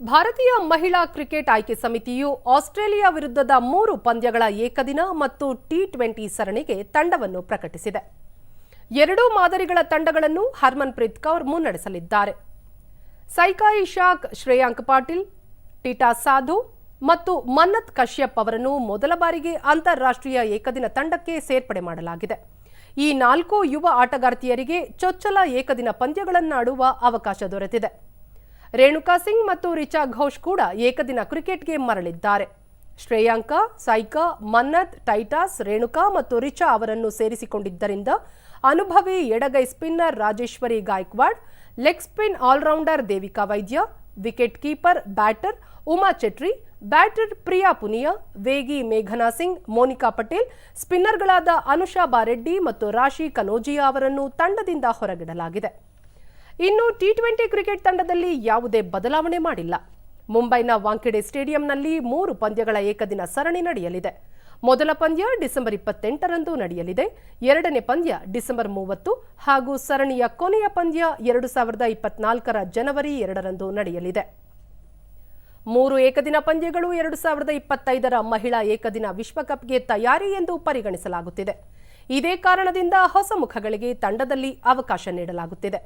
ಭಾರತೀಯ ಮಹಿಳಾ ಕ್ರಿಕೆಟ್ ಆಯ್ಕೆ ಸಮಿತಿಯು ಆಸ್ಟ್ರೇಲಿಯಾ ವಿರುದ್ಧದ ಮೂರು ಪಂದ್ಯಗಳ ಏಕದಿನ ಮತ್ತು ಟಿ ಟ್ವೆಂಟಿ ಸರಣಿಗೆ ತಂಡವನ್ನು ಪ್ರಕಟಿಸಿದೆ. ಎರಡೂ ಮಾದರಿಗಳ ತಂಡಗಳನ್ನು ಹರ್ಮನ್ಪ್ರೀತ್ ಕೌರ್ ಮುನ್ನಡೆಸಲಿದ್ದಾರೆ. ಸೈಕಾ ಇಶಾಕ್ ಶ್ರೇಯಾಂಕ್ ಪಾಟೀಲ್, ಟಿಟಾ ಸಾಧು ಮತ್ತು ಮನ್ನತ್ ಕಶ್ಯಪ್ ಅವರನ್ನು ಮೊದಲ ಬಾರಿಗೆ ಅಂತಾರಾಷ್ಟ್ರೀಯ ಏಕದಿನ ತಂಡಕ್ಕೆ ಸೇರ್ಪಡೆ ಮಾಡಲಾಗಿದೆ. ಈ ನಾಲ್ಕು ಯುವ ಆಟಗಾರ್ತಿಯರಿಗೆ ಚೊಚ್ಚಲ ಏಕದಿನ ಪಂದ್ಯಗಳನ್ನಾಡುವ ಅವಕಾಶ ದೊರೆತಿದೆ. ರೇಣುಕಾ ಸಿಂಗ್ ಮತ್ತು ರಿಚಾ ಘೋಷ್ ಕೂಡ ಏಕದಿನ ಕ್ರಿಕೆಟ್ಗೆ ಮರಳಿದ್ದಾರೆ. ಶ್ರೇಯಾಂಕ, ಸೈಕಾ, ಮನ್ನತ್, ಟೈಟಾಸ್, ರೇಣುಕಾ ಮತ್ತು ರಿಚಾ ಅವರನ್ನು ಸೇರಿಸಿಕೊಂಡಿದ್ದರಿಂದ ಅನುಭವಿ ಎಡಗೈ spinner Rajeshwari Gayakwad, leg spin allrounder Devika Vaidya, wicket keeper batter Uma Chetri batter Priya Punia, ವೇಗಿ ಮೇಘನಾ ಸಿಂಗ್, ಮೋನಿಕಾ ಪಟೇಲ್, ಸ್ಪಿನ್ನರ್ಗಳಾದ ಅನುಷಾ ಬಾರೆಡ್ಡಿ ಮತ್ತು ರಾಶಿ ಕನೋಜಿಯಾ ಅವರನ್ನು ತಂಡದಿಂದ ಹೊರಗಿಡಲಾಗಿದೆ. ಇನ್ನು ಟಿ ಟ್ವೆಂಟಿ ಕ್ರಿಕೆಟ್ ತಂಡದಲ್ಲಿ ಯಾವುದೇ ಬದಲಾವಣೆ ಮಾಡಿಲ್ಲ. ಮುಂಬೈನ ವಾಂಖೆಡೆ ಸ್ಟೇಡಿಯಂನಲ್ಲಿ ಮೂರು ಪಂದ್ಯಗಳ ಏಕದಿನ ಸರಣಿ ನಡೆಯಲಿದೆ. ಮೊದಲ ಪಂದ್ಯ ಡಿಸೆಂಬರ್ ಇಪ್ಪತ್ತೆಂಟರಂದು ನಡೆಯಲಿದೆ. ಎರಡನೇ ಪಂದ್ಯ ಡಿಸೆಂಬರ್ ಮೂವತ್ತು ಹಾಗೂ ಸರಣಿಯ ಕೊನೆಯ ಪಂದ್ಯ ಎರಡು ಸಾವಿರದ ಇಪ್ಪತ್ನಾಲ್ಕರ ಜನವರಿ ಎರಡರಂದು ನಡೆಯಲಿದೆ. ಮೂರು ಏಕದಿನ ಪಂದ್ಯಗಳು ಎರಡು ಸಾವಿರದ ಇಪ್ಪತ್ತೈದರ ಮಹಿಳಾ ಏಕದಿನ ವಿಶ್ವಕಪ್ಗೆ ತಯಾರಿ ಎಂದು ಪರಿಗಣಿಸಲಾಗುತ್ತಿದೆ. ಇದೇ ಕಾರಣದಿಂದ ಹೊಸ ಮುಖಗಳಿಗೆ ತಂಡದಲ್ಲಿ ಅವಕಾಶ ನೀಡಲಾಗುತ್ತಿದೆ.